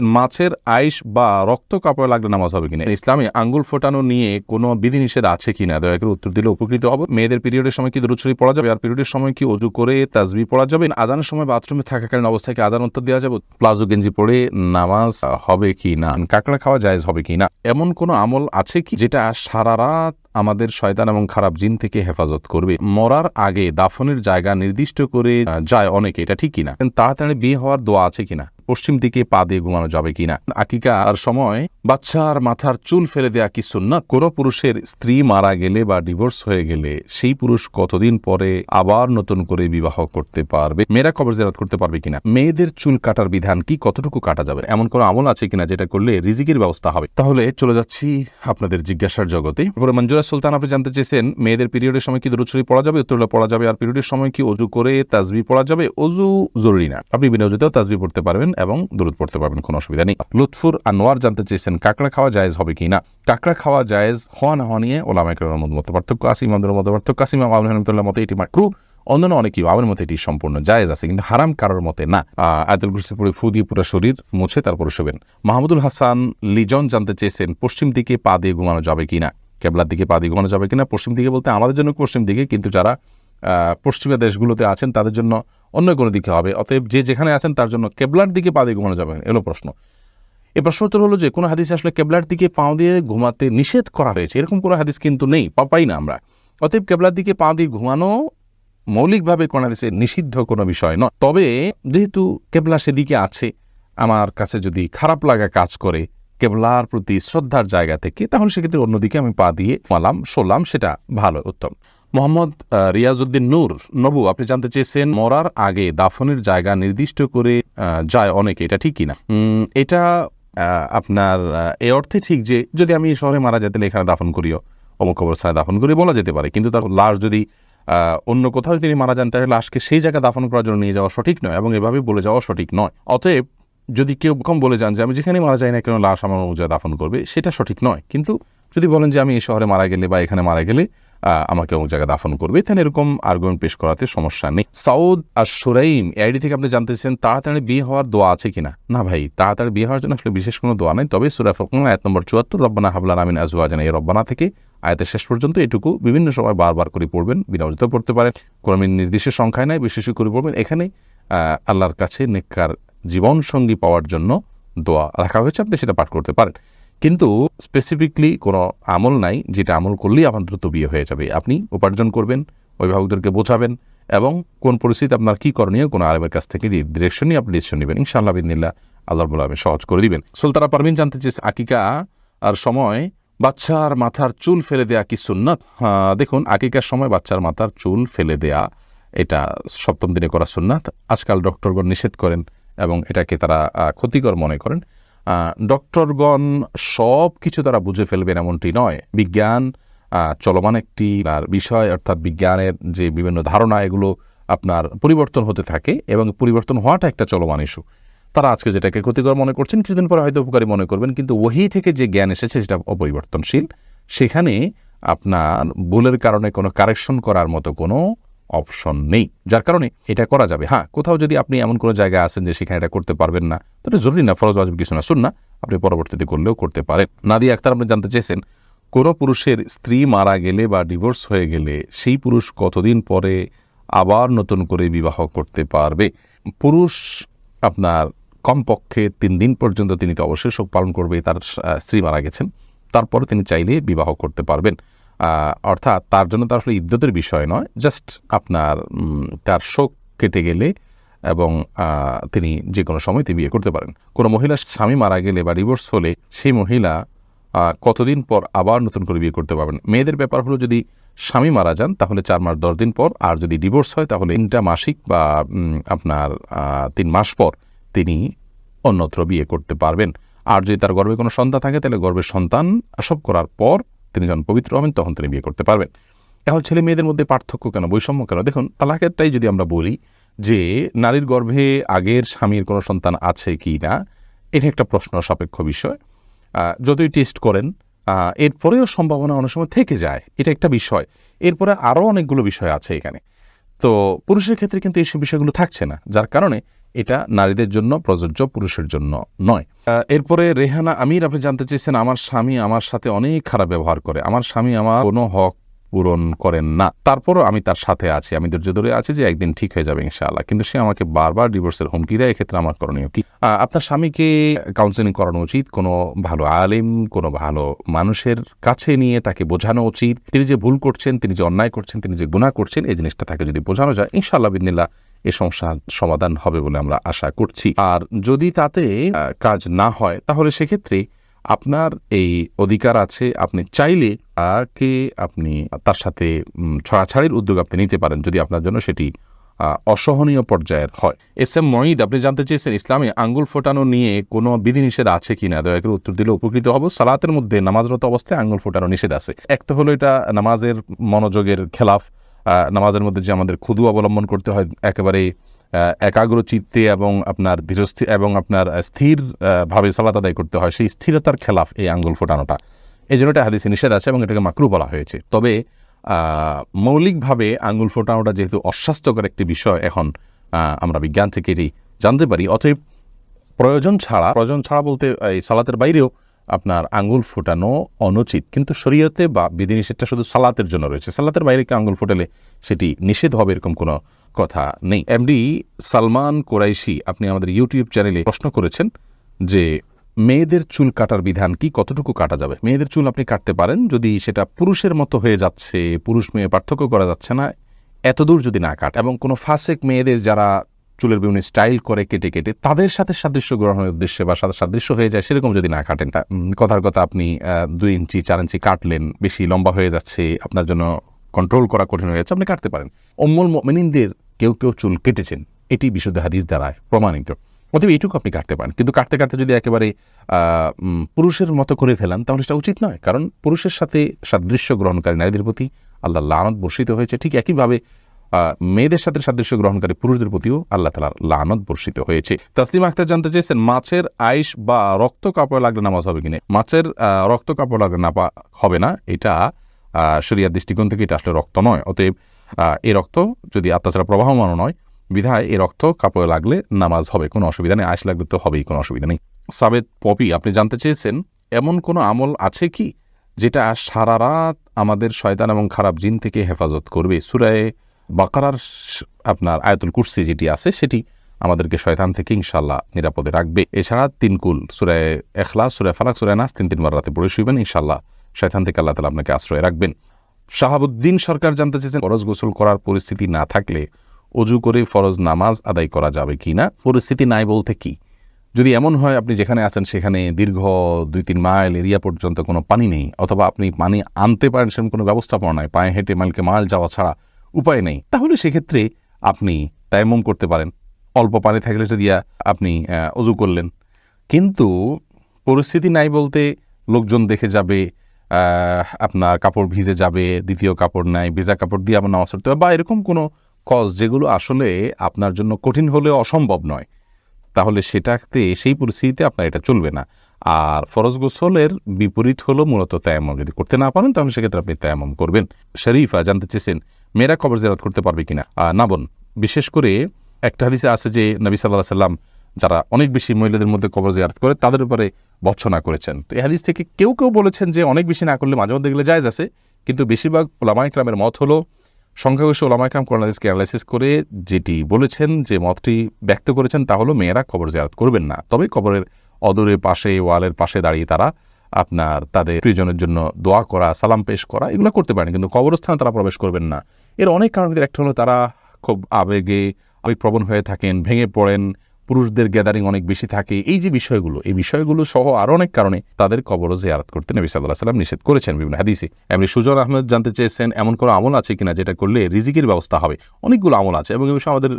মাছের আইস বা রক্ত কাপড়ে লাগলে নামাজ হবে কিনা? ইসলামে আঙ্গুল ফোটানো নিয়ে কোনো বিধিনিষেধ আছে কিনা? দয়া করে উত্তর দিলে উপকৃত হবে। মেয়েদের পিরিয়ডের সময় কি শরীফ পড়া যাবে? আর পিরিয়ডের সময় কি অজু করে তাজবি পড়া যাবে? আজানের সময় বাথরুমে থাকাকালীন অবস্থায় কি আজান উত্তর দেওয়া যাবে? প্লাজো, গেঞ্জি পরে নামাজ হবে কি না কাঁকড়া খাওয়া জায়েজ হবে কি না এমন কোনো আমল আছে কি যেটা সারা রাত আমাদের শয়তান এবং খারাপ জিন থেকে হেফাজত করবে? মরার আগে দাফনের জায়গা নির্দিষ্ট করে যায় অনেকে, এটা ঠিক কিনা? তাড়াতাড়ি বিয়ে হওয়ার দোয়া আছে কিনা? পশ্চিম দিকে পা দিয়ে ঘুমানো যাবে কিনা? আকিকার সময়, বাচ্চার মাথার চুল ফেলে দেয়া কি সুন্নাত? কোন পুরুষের স্ত্রী মারা গেলে বা ডিভোর্স হয়ে গেলে সেই পুরুষ কতদিন পরে আবার নতুন করে বিবাহ করতে পারবে? মেয়েরা কবর জেরাত করতে পারবে কিনা? মেয়েদের চুল কাটার বিধান কি কতটুকু কাটা যাবে? এমন কোনো আমল আছে কিনা যেটা করলে রিজিকের ব্যবস্থা হবে? তাহলে চলে যাচ্ছি আপনাদের জিজ্ঞাসার জগতে। এরপরে মঞ্জুরা সুলতান, আপনি জানতে চেয়েছেন, মেয়েদের পিরিয়ডের সময় কি শরীফ পড়া যাবে? উত্তর হলো পড়া যাবে। আর পিরিয়ডের সময় কি অজু করে তাজবি পড়া যাবে? অজু জরুরি না। আপনি বিনা অজুতেও তাজবি পড়তে পারবেন। এবং দরুদ পড়তে পারবেন, কোনো অসুবিধা নেই। লুৎফুর আনোয়ার জানতে চেয়েছেন, কাঁকড়া খাওয়া জায়েজ হবে কি না? কাঁকড়া খাওয়া জায়েজ হওয়া না হওয়া নিয়ে ওলামাইকের মধ্যে পার্থক্য আসিম আমাদের মধ্যে পার্থক্য আসিম আবুল মতে এটি মাকরু অন্যান্য অনেকেই আমার মতে এটি সম্পূর্ণ জায়েজ আছে, কিন্তু হারাম কারোর মতে না। আয়াতুল কুরসি পড়ে, ফু দিয়ে পুরো শরীর মুছে তারপরে শোবেন। মাহমুদুল হাসান লিজন জানতে চেয়েছেন, পশ্চিম দিকে পা দিয়ে ঘুমানো যাবে কি না? কেবলার দিকে পা দিয়ে ঘুমানো যাবে কিনা পশ্চিম দিকে বলতে আমাদের জন্য পশ্চিম দিকে, কিন্তু যারা পশ্চিমা দেশগুলোতে আছেন, তাদের জন্য অন্য কোনো দিকে হবে। অতএব যে যেখানে আছেন, তার জন্য কেবলার দিকে পা দিয়ে ঘুমানো যাবে এলো প্রশ্ন। এ প্রশ্ন উত্তর হলো যে, কোনো হাদিস আসলে কেবলার দিকে পাও দিয়ে ঘুমাতে নিষেধ করা হয়েছে? এরকম কোনো হাদিস কিন্তু নেই পাই না আমরা। অতএব কেবলার দিকে পা দিয়ে ঘুমানো মৌলিকভাবে কোন হাদিসে নিষিদ্ধ কোনো বিষয় নয়। তবে যেহেতু কেবলা সেদিকে আছে, আমার কাছে যদি খারাপ লাগা কাজ করে, কেবলার প্রতি শ্রদ্ধার জায়গা থেকে, তাহলে সেক্ষেত্রে অন্যদিকে আমি পা দিয়ে মালাম শোলাম, সেটা ভালো উত্তম। মোহাম্মদ রিয়াজউদ্দিন নূর, নবু, আপনি জানতে চেয়েছেন, মরার আগে দাফনের জায়গা নির্দিষ্ট করে যায় অনেকে, এটা ঠিক কিনা? এটা আপনার এ অর্থে ঠিক যে, যদি আমি শহরে মারা যেতে এখানে দাফন করিও। অমুক অবস্থায় দাফন করি বলা যেতে পারে। কিন্তু তার লাশ যদি অন্য কোথাও তিনি মারা যান, তাহলে লাশকে সেই জায়গায় দাফন করার জন্য নিয়ে যাওয়া সঠিক নয় এবং এভাবে বলে যাওয়া সঠিক নয়। অতএব, যদি কেউ কম বলে যান যে, আমি যেখানে মারা যাই না কেন, লাশ আমার জায়গায় দাফন করবে, সেটা সঠিক নয়। কিন্তু যদি বলেন যে, আমি এই শহরে মারা গেলে বা এখানে মারা গেলে আমাকে অমুক জায়গায় দাফন করবে। তাহলে এরকম আর্গুমেন্ট পেশ করাতে সমস্যা নেই। সাউদ আর সুরাইম আইডি থেকে আপনি জানতে চাইছেন তাড়াতাড়ি বিয়ে হওয়ার দোয়া আছে কিনা? না ভাই, তাড়াতাড়ি বিয়ে হওয়ার জন্য আসলে বিশেষ কোনো দোয়া নেই। তবে সুরা ফকন আয়াত নম্বর চুয়াত্তর, রব্বানা হাবলান আমিন আজওয়াজান এই রব্বানা থেকে আয়াতের শেষ পর্যন্ত এটুকু বিভিন্ন সময় বারবার করে পড়বেন বিনা অর্জিত পড়তে পারেন। কোনো নির্দিষ্ট সংখ্যায় নাই, বিশেষ করে পড়বেন। এখানে আল্লাহর কাছে নেককার জীবন সঙ্গী পাওয়ার জন্য দোয়া রাখা হয়েছে, আপনি সেটা পাঠ করতে পারেন। কিন্তু স্পেসিফিকলি কোনো আমল নাই যেটা আমল করলেই আমার দ্রুত বিয়ে হয়ে যাবে। আপনি উপার্জন করবেন অভিভাবকদেরকে বোঝাবেন এবং কোন পরিস্থিতি আপনার কি করণীয় কোনো আলেমের কাছ থেকে ডিরেকশনই আপনি ডিসিশন নেবেন ইনশাআল্লাহ বিদিনিল্লাহ আল্লাহ বলে আমি সহজ করে দিবেন। সুলতারা পারমিন জানতে চেয়েছে আকিকা আর সময় বাচ্চার মাথার চুল ফেলে দেয়া কি সুন্নাত? হ্যাঁ, দেখুন আকিকার সময় বাচ্চার মাথার চুল ফেলে দেয়া এটা সপ্তম দিনে করা সুন্নাত। আজকাল ডক্টরগণ নিষেধ করেন এবং এটাকে তারা ক্ষতিকর মনে করেন। ডক্টরগণ সব কিছু তারা বুঝে ফেলবেন এমনটি নয়। বিজ্ঞান চলমান একটি বিষয় অর্থাৎ বিজ্ঞানের যে বিভিন্ন ধারণা, এগুলো আপনার পরিবর্তন হতে থাকে এবং পরিবর্তন হওয়াটা একটা চলমান ইস্যু। তারা আজকে যেটাকে ক্ষতিকর মনে করছেন, কিছুদিন পরে হয়তো উপকারী মনে করবেন, কিন্তু ওহি থেকে যে জ্ঞান এসেছে, সেটা অপরিবর্তনশীল। সেখানে আপনার ভুলের কারণে কোনো কারেকশন করার মতো কোনো অপশন নেই। যার কারণে এটা করা যাবে। হ্যাঁ কোথাও যদি আপনি এমন কোনো জায়গায় আছেন যে সেখানে এটা করতে পারবেন না, তাহলে জরুরি না, ফরজ ওয়াজিব কিছু না শুন না আপনি পরবর্তীতে করলেও করতে পারেন। নাদিয়া আক্তার, আপনি জানতে চেয়েছেন, কোনো পুরুষের স্ত্রী মারা গেলে বা ডিভোর্স হয়ে গেলে সেই পুরুষ কতদিন পরে আবার নতুন করে বিবাহ করতে পারবে? পুরুষ আপনার কমপক্ষে তিন দিন পর্যন্ত তিনি তো অবশ্যই শোক পালন করবে, তার স্ত্রী মারা গেছেন, তারপরে তিনি চাইলে বিবাহ করতে পারবেন। অর্থাৎ তার জন্য তার আসলে ইদ্যতের বিষয় নয় জাস্ট আপনার তার শোক কেটে গেলে এবং তিনি যে কোনো সময় তিনি বিয়ে করতে পারেন। কোনো মহিলার স্বামী মারা গেলে বা ডিভোর্স হলে সেই মহিলা কতদিন পর আবার নতুন করে বিয়ে করতে পারবেন? মেয়েদের ব্যাপার হলো যদি স্বামী মারা যান, তাহলে চার মাস দশ দিন পর, আর যদি ডিভোর্স হয়, তাহলে তিনটা মাসিক বা আপনার তিন মাস পর তিনি অন্যত্র বিয়ে করতে পারবেন। আর যদি তার গর্ভে কোনো সন্তান থাকে, তাহলে গর্বের সন্তান সব করার পর তিনি যখন পবিত্র হবেন, তখন তিনি বিয়ে করতে পারবেন। এখন ছেলে মেয়েদের মধ্যে পার্থক্য কেন? বৈষম্য কেন? দেখুন, তালাকেরটাই যদি আমরা বলি যে, নারীর গর্ভে আগের স্বামীর কোনো সন্তান আছে কি না, এটা একটা প্রশ্ন সাপেক্ষ বিষয়। যতই টেস্ট করেন এরপরেও সম্ভাবনা অনেক সময় থেকে যায়। এটা একটা বিষয়। এরপরে আরও অনেকগুলো বিষয় আছে এখানে। তো পুরুষের ক্ষেত্রে কিন্তু এইসব বিষয়গুলো থাকছে না। যার কারণে এটা নারীদের জন্য, প্রযোজ্য পুরুষের জন্য নয়। এরপরে রেহানা আমির, আপনি জানতে চেয়েছেন, আমার স্বামী আমার সাথে অনেক খারাপ ব্যবহার করে। আমার স্বামী আমার কোনো হক পূরণ করেন না। তারপরও আমি তার সাথে আছি। আমি ধৈর্য ধরে আছি যে একদিন ঠিক হয়ে যাবে ইনশাআল্লাহ। কিন্তু সে আমাকে বারবার ডিভোর্সের হুমকি দেয়, এক্ষেত্রে আমার করণীয় কি? আপনার স্বামীকে কাউন্সেলিং করানো উচিত, কোনো ভালো আলিম, কোনো ভালো মানুষের কাছে নিয়ে তাকে বোঝানো উচিত। তিনি যে ভুল করছেন, তিনি যে অন্যায় করছেন, তিনি যে গুণা করছেন, এই জিনিসটা তাকে যদি বোঝানো যায়, ইনশাআল্লাহ বিদিনিল্লাহ এই সমস্যার সমাধান হবে বলে আমরা আশা করছি। আর যদি তাতে কাজ না হয়, তাহলে সেক্ষেত্রে আপনার এই অধিকার আছে। আপনি চাইলে, তাকে আপনি, তার সাথে ছড়াছাড়ির উদ্যোগ আপনি নিতে পারেন যদি আপনার জন্য সেটি অসহনীয় পর্যায়ের হয়। এস এম মঈদ, আপনি জানতে চেয়েছেন ইসলামে আঙ্গুল ফোটানো নিয়ে কোনো বিধিনিষেধ আছে কিনা? দয়া করে উত্তর দিলে উপকৃত হব। সালাতের মধ্যে নামাজরত অবস্থায় আঙ্গুল ফোটানো নিষেধ আছে। এক তো হলো এটা নামাজের মনোযোগের খেলাফ নামাজের মধ্যে যে আমাদের ক্ষুদু অবলম্বন করতে হয় একেবারে একাগ্র চিত্তে এবং আপনার ধীরস্থির এবং আপনার আহ, স্থির ভাবে সালাত আদায় করতে হয়। সেই স্থিরতার খেলাফ এই আঙ্গুল ফোটানোটা। এই জন্য এটা হাদিসে নিষেধ আছে এবং এটাকে মাকরু বলা হয়েছে। তবে মৌলিকভাবে আঙ্গুল ফোটানোটা যেহেতু অস্বাস্থ্যকর একটি বিষয় এখন আমরা বিজ্ঞান থেকে এটি জানতে পারি। অতএব প্রয়োজন ছাড়া প্রয়োজন ছাড়া বলতে এই সালাতের বাইরেও আপনার আঙুল ফোটানো অনুচিত। কিন্তু শরীয়তে বা বিধিনিষেধটা শুধু সালাতের জন্য রয়েছে। সালাতের বাইরে কেউ আঙুল ফোটালে সেটি নিষেধ হবে এরকম কোনো কথা নেই। এমডি সালমান কোরাইশি, আপনি আমাদের ইউটিউব চ্যানেলে প্রশ্ন করেছেন যে মেয়েদের চুল কাটার বিধান কি? কতটুকু কাটা যাবে? মেয়েদের চুল আপনি কাটতে পারেন, যদি সেটা পুরুষের মতো হয়ে যাচ্ছে, পুরুষ মেয়ে পার্থক্য করা যাচ্ছে না, এতদূর যদি না কাট। এবং কোনো ফাসেক মেয়েদের যারা চুলের বিভিন্ন স্টাইল করে কেটে কেটে তাদের সাথে সাদৃশ্য গ্রহণের উদ্দেশ্যে বা সাথে সাদৃশ্য হয়ে যায় সেরকম যদি না কাটেন কথার কথা আপনি দুই ইঞ্চি, চার ইঞ্চি কাটলেন, বেশি লম্বা হয়ে যাচ্ছে, আপনার জন্য কন্ট্রোল করা কঠিন হয়ে যাচ্ছে, আপনি কাটতে পারেন। অম্মল মেনিনদের কেউ কেউ চুল কেটেছেন, এটি বিশুদ্ধ হাদিস দ্বারা প্রমাণিত। অতএব এইটুকু আপনি কাটতে পারেন। কিন্তু কাটতে কাটতে যদি একেবারে পুরুষের মতো করে ফেলান, তাহলে সেটা উচিত নয়। কারণ পুরুষের সাথে সাদৃশ্য গ্রহণকারী নারীদের প্রতি আল্লাহ লানত বর্ষিত হয়েছে, ঠিক একইভাবে মেয়েদের সাথে সাদৃশ্য গ্রহণকারী পুরুষদের প্রতিও আল্লাহ তালার লানত বর্ষিত হয়েছে। তাসলিম আক্তার জানতে চেয়েছেন, মাছের আইস বা রক্ত কাপড় লাগলে নামাজ হবে কিনা মাছের রক্ত কাপড় লাগলে না হবে না, এটা শরিয়ার দৃষ্টিকোণ থেকে এটা আসলে রক্ত নয়। অতএব এই রক্ত যদি আত্মাচারা প্রবাহমান নয়, বিধায় এই রক্ত কাপড়ে লাগলে নামাজ হবে, কোনো অসুবিধা নেই আইস লাগলে তো হবেই, কোনো অসুবিধা নেই। সাবেদ পপি, আপনি জানতে চেয়েছেন, এমন কোনো আমল আছে কি, যেটা সারা রাত আমাদের শয়তান এবং খারাপ জিন থেকে হেফাজত করবে? সুরায় বাকারার আপনার আয়তুল কুরসি যেটি আছে, সেটি আমাদেরকে শয়তান থেকে ইনশাল্লাহ নিরাপদে রাখবে। এছাড়া তিন কুল সুরায় এখলাস সুরায় ফালাক সুরায় নাস, তিন তিনবার রাতে পড়ে শুইবেন ইনশাল্লাহ শয়তান থেকে আল্লাহ তালা আপনাকে আশ্রয় রাখবেন। শাহাবুদ্দিন সরকার জানতে চেয়েছেন, ফরজ গোসল করার পরিস্থিতি না থাকলে অজু করে ফরজ নামাজ আদায় করা যাবে কি না পরিস্থিতি নাই বলতে কি? যদি এমন হয়, আপনি যেখানে আছেন সেখানে দীর্ঘ দুই তিন মাইল এরিয়া পর্যন্ত কোনো পানি নেই, অথবা আপনি পানি আনতে পারেন, সেরকম কোনো ব্যবস্থাপনা নাই, পায়ে হেঁটে মাইলকে মাইল যাওয়া ছাড়া উপায় নেই। তাহলে সেক্ষেত্রে আপনি তাইমম করতে পারেন। অল্প পানি থাকলে যদি আপনি আহ, অজু করলেন। কিন্তু পরিস্থিতি নাই বলতে লোকজন দেখে যাবে আপনার কাপড় ভিজে যাবে দ্বিতীয় কাপড় নাই ভেজা কাপড় দিয়ে আবার নামাজ পড়তে হবে বা এরকম কোনো কজ যেগুলো আসলে আপনার জন্য কঠিন হলেও অসম্ভব নয়। তাহলে সেটাতে সেই পরিস্থিতিতে আপনার এটা চলবে না। আর ফরজ গোসলের বিপরীত হলো মূলত তায়ামম যদি করতে না পারেন তাহলে সেক্ষেত্রে আপনি তায়ামম করবেন। শরীফা জানতে চেয়েছেন মেয়েরা কবর জেরাত করতে পারবে কিনা? না বোন। বিশেষ করে একটা হাদিসে আছে যে নবী সাল্লাহ সাল্লাম যারা অনেক বেশি মহিলাদের মধ্যে কবর জিয়ারত করে, তাদের উপরে বর্ষনা করেছেন। তো এই হাদিস থেকে কেউ কেউ বলেছেন যে অনেক বেশি না করলে মাঝে মধ্যে গেলে জায়জ আছে, কিন্তু বেশিরভাগ ওলামা ইকরামের মত হলো সংখ্যাগরিষ্ঠ ওলামা ইকরাম কোরআনাদিসকে অ্যানালাইসিস করে যেটি বলেছেন, যে মতটি ব্যক্ত করেছেন, তা হলো মেয়েরা কবর জিয়ারত করবেন না। তবে কবরের অদূরে পাশে, ওয়ালের পাশে দাঁড়িয়ে তারা আপনার তাদের প্রিয়জনের জন্য দোয়া করা, সালাম পেশ করা, এগুলো করতে পারেন, কিন্তু কবরস্থানে তারা প্রবেশ করবেন না। এর অনেক কারণের একটা হলো তারা খুব আবেগে, আবেগপ্রবণ হয়ে থাকেন, ভেঙে পড়েন, পুরুষদের গ্যাদারিং অনেক বেশি থাকে। এই যে বিষয়গুলো, এই বিষয়গুলো সহ আরও অনেক কারণে তাদের কবর জিয়ারত করতে নবী সাল্লাহ সাল্লাম নিষেধ করেছেন বিভিন্ন হাদিসে। এমনি সুজন আহমেদ জানতে চেয়েছেন, এমন কোনো আমল আছে কিনা যেটা করলে রিজিকের ব্যবস্থা হবে? অনেকগুলো আমল আছে এবং এই আমাদের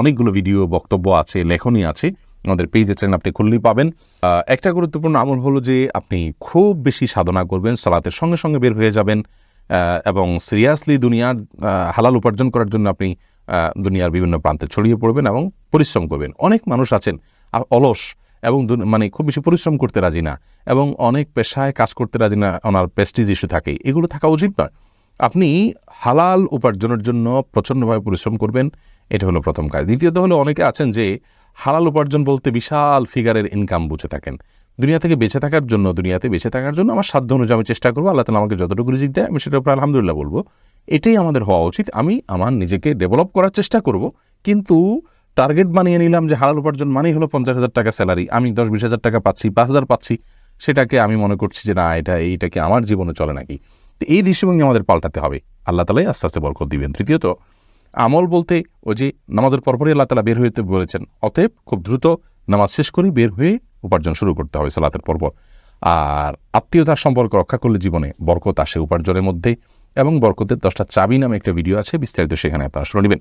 অনেকগুলো ভিডিও বক্তব্য আছে, লেখনী আছে। আমাদের পেজে চ্যানেল আপনি খুললেই পাবেন। একটা গুরুত্বপূর্ণ আমল হলো যে আপনি খুব বেশি সাধনা করবেন, সালাতের সঙ্গে সঙ্গে বের হয়ে যাবেন। এবং সিরিয়াসলি দুনিয়ার হালাল উপার্জন করার জন্য আপনি দুনিয়ার বিভিন্ন প্রান্তে ছড়িয়ে পড়বেন এবং পরিশ্রম করবেন। অনেক মানুষ আছেন অলস এবং মানে খুব বেশি পরিশ্রম করতে রাজি না এবং অনেক পেশায় কাজ করতে রাজি না, ওনার প্রেস্টিজ ইস্যু থাকে। এগুলো থাকা উচিত নয়। আপনি হালাল উপার্জনের জন্য প্রচণ্ডভাবে পরিশ্রম করবেন, এটা হলো প্রথম কাজ। দ্বিতীয়ত হলো অনেকে আছেন যে হালাল উপার্জন বলতে বিশাল ফিগারের ইনকাম বুঝে থাকেন। দুনিয়া থেকে বেঁচে থাকার জন্য, দুনিয়াতে বেঁচে থাকার জন্য আমার সাধ্য অনুযায়ী আমি চেষ্টা করব, আল্লাহ তালা আমাকে যতটুকু রিজিক দেয় আমি সেটার উপর আলহামদুলিল্লাহ বলব। এটাই আমাদের হওয়া উচিত। আমি আমার নিজেকে ডেভেলপ করার চেষ্টা করব, কিন্তু টার্গেট বানিয়ে নিলাম যে হালাল উপার্জন মানেই হলো পঞ্চাশ হাজার টাকা স্যালারি আমি দশ বিশ হাজার টাকা পাচ্ছি, পাঁচ হাজার পাচ্ছি, সেটাকে আমি মনে করছি যে না, এটা এইটাকে আমার জীবনে চলে নাকি? তো এই দৃষ্টিভঙ্গি আমাদের পাল্টাতে হবে। আল্লাহ তালাই আস্তে আস্তে বরকত দিবেন। তৃতীয়ত আমল বলতে ও যে নামাজের পরপরই আল্লাহ তালা বের হইতে বলেছেন। অতএব খুব দ্রুত নামাজ শেষ করেই বের হয়ে উপার্জন শুরু করতে হবে সালাতের পরপর। আর আত্মীয়তার সম্পর্ক রক্ষা করলে জীবনে বরকত আসে উপার্জনের মধ্যে এবং বরকতের দশটা চাবি নামে একটা ভিডিও আছে, বিস্তারিত সেখানে আপনারা শুনে নেবেন।